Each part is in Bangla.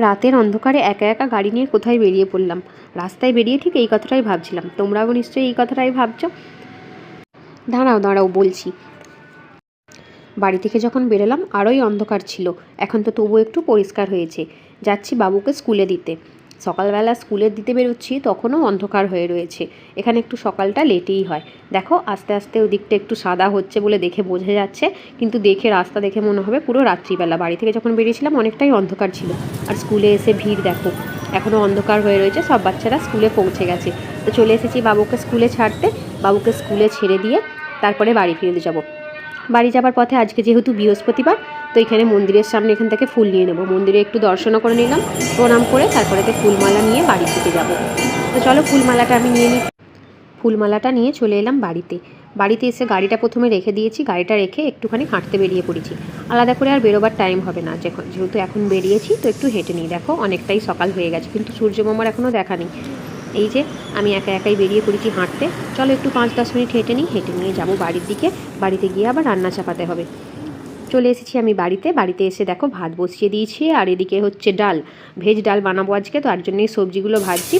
রাতের অন্ধকারে একা একা গাড়ি নিয়ে কোথায় বেরিয়ে পড়লাম? রাস্তায় বেরিয়ে ঠিক এই কথাটাই ভাবছিলাম। তোমরাও নিশ্চয়ই এই কথাটাই ভাবছ? দাঁড়াও দাঁড়াও, বলছি। বাড়ি থেকে যখন বেরোলাম, আরোই অন্ধকার ছিল। এখন তো তবু একটু পরিষ্কার হয়েছে। যাচ্ছি বাবুকে স্কুলে দিতে। সকালবেলা স্কুলে দিতে বেরোচ্ছি, তখনও অন্ধকার হয়ে রয়েছে। এখানে একটু সকালটা লেটেই হয়। দেখো, আস্তে আস্তে ওদিকটা একটু সাদা হচ্ছে বলে দেখে বোঝা যাচ্ছে, কিন্তু দেখে, রাস্তা দেখে মনে হবে পুরো রাত্রিবেলা। বাড়ি থেকে যখন বেরিয়েছিলাম, অনেকটাই অন্ধকার ছিল। আর স্কুলে এসে ভিড় দেখো, এখনও অন্ধকার হয়ে রয়েছে, সব বাচ্চারা স্কুলে পৌঁছে গেছে। তো চলে এসেছি বাবুকে স্কুলে ছাড়তে, বাবুকে স্কুলে ছেড়ে দিয়ে তারপরে বাড়ি ফিরে যাব। বাড়ি যাবার পথে আজকে যেহেতু বৃহস্পতিবার, তো এখানে মন্দিরের সামনে এখান থেকে ফুল নিয়ে নেব। মন্দিরে একটু দর্শনও করে নিলাম, প্রণাম করে তারপরে ফুলমালা নিয়ে বাড়ি থেকে যাব। তো চলো ফুলমালাটা আমি নিয়ে নিই। ফুলমালাটা নিয়ে চলে এলাম বাড়িতে। বাড়িতে এসে গাড়িটা প্রথমে রেখে দিয়েছি, গাড়িটা রেখে একটুখানি হাঁটতে বেরিয়ে পড়েছি। আলাদা করে আর বেরোবার টাইম হবে না, যখন যেহেতু এখন বেরিয়েছি, তো একটু হেঁটে নিই। দেখো, অনেকটাই সকাল হয়ে গেছে, কিন্তু সূর্য মামার এখনও দেখা নেই। এই যে, আমি একা একাই বেরিয়ে পড়েছি হাঁটতে। চলো একটু পাঁচ দশ মিনিট হেঁটে নিই, হেঁটে নিয়ে যাব বাড়ির দিকে। বাড়িতে গিয়ে আবার রান্না চাপাতে হবে। চলে এসেছি আমি বাড়িতে। বাড়িতে এসে দেখো ভাত বসিয়ে দিয়েছি, আর এদিকে হচ্ছে ডাল। ভেজ ডাল বানাবো আজকে, তো তার জন্যই সবজিগুলো ভাজছি।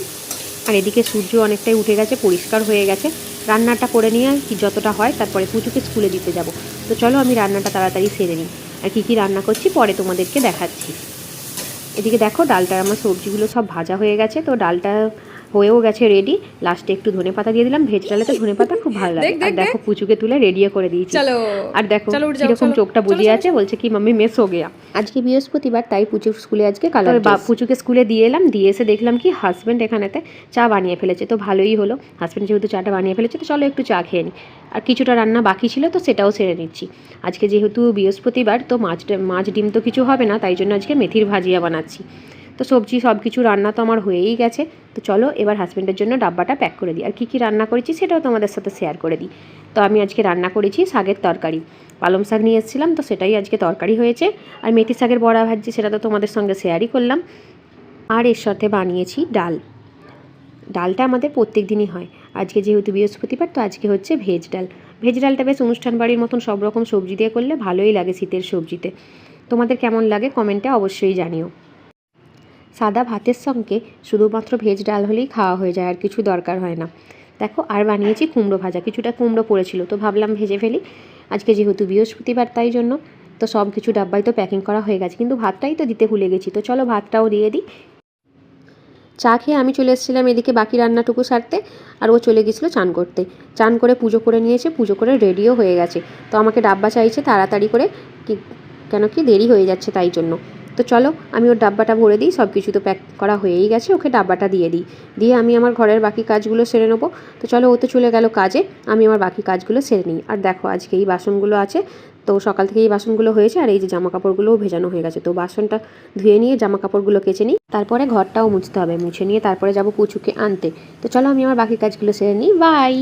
আর এদিকে সূর্য অনেকটাই উঠে গেছে, পরিষ্কার হয়ে গেছে। রান্নাটা করে নিয়ে কি যতটা হয়, তারপরে পুচুকে স্কুলে দিতে যাব। তো চলো আমি রান্নাটা তাড়াতাড়ি সেরে নিই। আর কী কী রান্না করছি পরে তোমাদেরকে দেখাচ্ছি। এদিকে দেখো ডালটা আমার সবজিগুলো সব ভাজা হয়ে গেছে, তো ডালটা হয়েও গেছে রেডি লাস্টে একটু ধনে পাতা দিয়ে দিলাম। ভেজ ডালে তো ধনে পাতা খুব ভালো লাগে। আর দেখো পুচুকে তুলে রেডিও করে দিয়েছি। আর দেখো চলো। চোখটা বুঝিয়ে আছে বলছে কি মাম্মি মেস হো গেয়া। আজকে বৃহস্পতিবার তাই পুচুর স্কুলে আজকে কালার পুচুকে স্কুলে দিয়ে এলাম দিয়ে এসে দেখলাম কি হাজব্যান্ড এখানেতে চা বানিয়ে ফেলেছে। তো ভালোই হলো। হাজব্যান্ড যেহেতু চাটা বানিয়ে ফেলেছে তো চলো একটু চা খেয়ে নিই আর কিছুটা রান্না বাকি ছিল তো সেটাও সেরে নিচ্ছি। আজকে যেহেতু বৃহস্পতিবার তো মাছ মাছ ডিম তো কিছু হবে না তাই জন্য আজকে মেথির ভাজিয়া বানাচ্ছি। তো সবজি সব কিছু রান্না তো আমার হয়েই গেছে। তো চলো এবার হাজব্যান্ডের জন্য ডাব্বাটা প্যাক করে দিই। আর কী কী রান্না করেছি সেটাও তোমাদের সাথে শেয়ার করে দিই। তো আমি আজকে রান্না করেছি শাকের তরকারি। পালং শাক নিয়ে এসেছিলাম, তো সেটাই আজকে তরকারি হয়েছে। আর মেথি শাকের বড়া ভাজছি সেটা তো তোমাদের সঙ্গে শেয়ারই করলাম। আর এর সাথে বানিয়েছি ডাল। ডালটা আমাদের প্রত্যেক দিনই হয়। আজকে যেহেতু বৃহস্পতিবার, তো আজকে হচ্ছে ভেজ ডাল। ভেজ ডালটা বেশ অনুষ্ঠান বাড়ির মতন সব রকম সবজি দিয়ে করলে ভালোই লাগে শীতের সবজিতে। তোমাদের কেমন লাগে কমেন্টে অবশ্যই জানিও। সাদা ভাতের সঙ্গে শুধুমাত্র ভেজ ডাল হলেই খাওয়া হয়ে যায়, আর কিছু দরকার হয় না। দেখো, আর বানিয়েছি কুমড়ো ভাজা, কিছুটা কুমড়ো পড়েছিল, তো ভাবলাম ভেজে ফেলি। আজকে যেহেতু বৃহস্পতিবার, তাই জন্য তো সব কিছু ডাব্বাই তো প্যাকিং করা হয়ে গেছে, কিন্তু ভাতটাই তো দিতে ভুলে গেছি, তো চলো ভাতটাও দিয়ে দিই। চা খেয়ে আমি চলে এসেছিলাম এদিকে বাকি রান্নাটুকু সারতে, আর ও চলে গেছিল চান করতে। চান করে পুজো করে নিয়েছে, পুজো করে রেডিও হয়ে গেছে। তো আমাকে ডাব্বা চাইছে তাড়াতাড়ি করে, কি, কেন কি দেরি হয়ে যাচ্ছে তাই জন্য। তো চলো, আমি ওর ডাব্বাটা ভরে দিই সব কিছু তো প্যাক করা হয়েই গেছে, ওকে ডাব্বাটা দিয়ে দিই। দিয়ে আমি আমার ঘরের বাকি কাজগুলো সেরে নেব। তো চলো, ও তো চলে গেল কাজে, আমি আমার বাকি কাজগুলো সেরে নিই। আর দেখো, আজকে এই বাসনগুলো আছে, তো সকাল থেকে এই বাসনগুলো হয়েছে, আর এই যে জামা কাপড়গুলোও ভেজানো হয়ে গেছে। তো বাসনটা ধুয়ে নিয়ে জামা কাপড়গুলো কেচে নিই, তারপরে ঘরটাও মুছতে হবে, মুছে নিয়ে তারপরে যাব পুচুকে আনতে। তো চলো, আমি আমার বাকি কাজগুলো সেরে নিই বাই